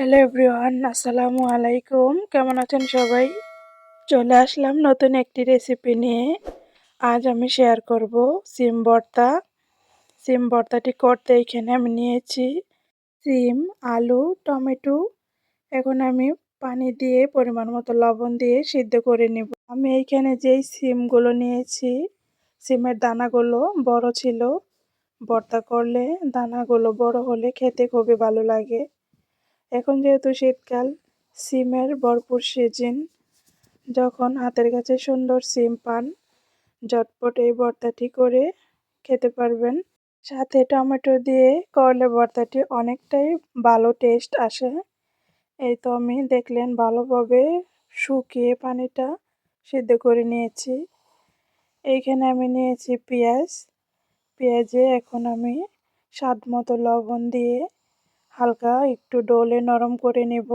Hello everyone আসসালামু আলাইকুম। কেমন আছেন সবাই? চলে আসলাম নতুন একটি রেসিপি নিয়ে। আজ আমি শেয়ার করব সিম ভর্তা। সিম ভর্তাটি করতে এখানে আমি নিয়েছি সিম, আলু, টমেটো। এখন আমি পানি দিয়ে পরিমাণ মতো লবণ দিয়ে সিদ্ধ করে নেব। আমি এইখানে যেই সিমগুলো নিয়েছি, সিমের দানাগুলো বড় ছিল। ভর্তা করলে দানাগুলো বড় হলে খেতে খুবই ভালো লাগে। এখন যেহেতু শীতকাল, সিমের ভরপুর সিজন, যখন হাতের কাছে সুন্দর সিম পান, ঝটপট এই ভর্তাটি করে খেতে পারবেন। সাথে টমেটো দিয়ে করলে ভর্তাটি অনেকটাই ভালো টেস্ট আসে। এই তো আমি দেখলেন ভালোভাবে শুকিয়ে পানিটা সিদ্ধ করে নিয়েছি। এইখানে আমি নিয়েছি পেঁয়াজ। পেঁয়াজে এখন আমি স্বাদ মতো লবণ দিয়ে হালকা একটু ডোলে নরম করে নেব।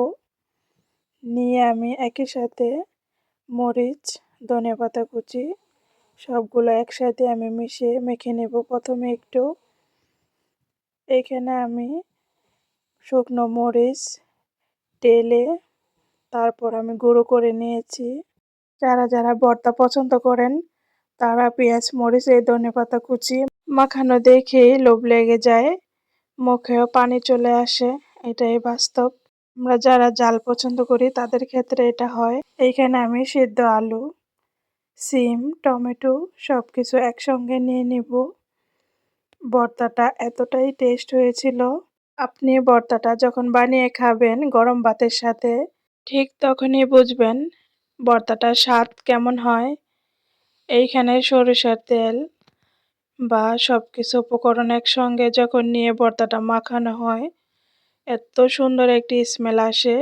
নিয়ে আমি একই সাথে মরিচ, ধনে পাতা কুচি সবগুলো একসাথে আমি মিশিয়ে মেখে নেব। প্রথমে একটু এখানে আমি শুকনো মরিচ তেলে তারপর আমি গুঁড়ো করে নিয়েছি। যারা যারা ভর্তা পছন্দ করেন তারা পেঁয়াজ, মরিচ, এই ধনে পাতা কুচি মাখানো দেখেই লোভ লেগে যায়। মুখেও পানি চলে আসে, এটাই বাস্তব। আমরা যারা জাল পছন্দ করি, তাদের ক্ষেত্রে এটা হয়। এইখানে আমি সিদ্ধ আলু, সিম, টমেটো সব কিছু একসঙ্গে নিয়ে নিব। ভর্তাটা এতটাই টেস্ট হয়েছিল। আপনি ভর্তাটা যখন বানিয়ে খাবেন গরম ভাতের সাথে, ঠিক তখনই বুঝবেন ভর্তাটার স্বাদ কেমন হয়। এইখানে সরিষার তেল বা সব কিছু উপকরণ একসঙ্গে যখন নিয়ে ভর্তাটা মাখানো হয়, এত সুন্দর একটি স্মেল আসে।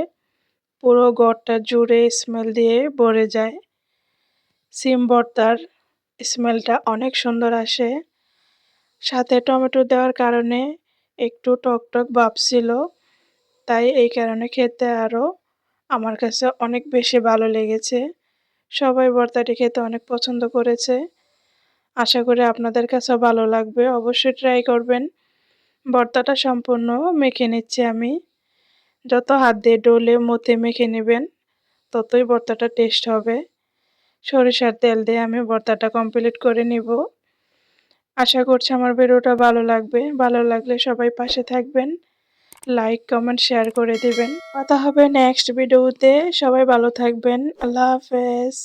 পুরো ঘরটা জুড়ে স্মেল দিয়ে ভরে যায়। সিম ভর্তার স্মেলটা অনেক সুন্দর আসে। সাথে টমেটো দেওয়ার কারণে একটু টক টক ভাব ছিল, তাই এই কারণে খেতে আরও আমার কাছে অনেক বেশি ভালো লেগেছে। সবাই ভর্তাটি খেতে অনেক পছন্দ করেছে। আশা করি আপনাদের কাছেও ভালো লাগবে। অবশ্যই ট্রাই করবেন। ভর্তাটা সম্পূর্ণ মেখে নিচ্ছি আমি। যত হাত দিয়ে ডোলে মতে মেখে নেবেন, ততই ভর্তাটা টেস্ট হবে। সরিষার তেল দিয়ে আমি ভর্তাটা কমপ্লিট করে নিব। আশা করছি আমার ভিডিওটা ভালো লাগবে। ভালো লাগলে সবাই পাশে থাকবেন। লাইক কমেন্ট শেয়ার করে দিবেন। কথা হবে নেক্সট ভিডিওতে সবাই ভালো থাকবেন। আল্লাহ হাফেজ।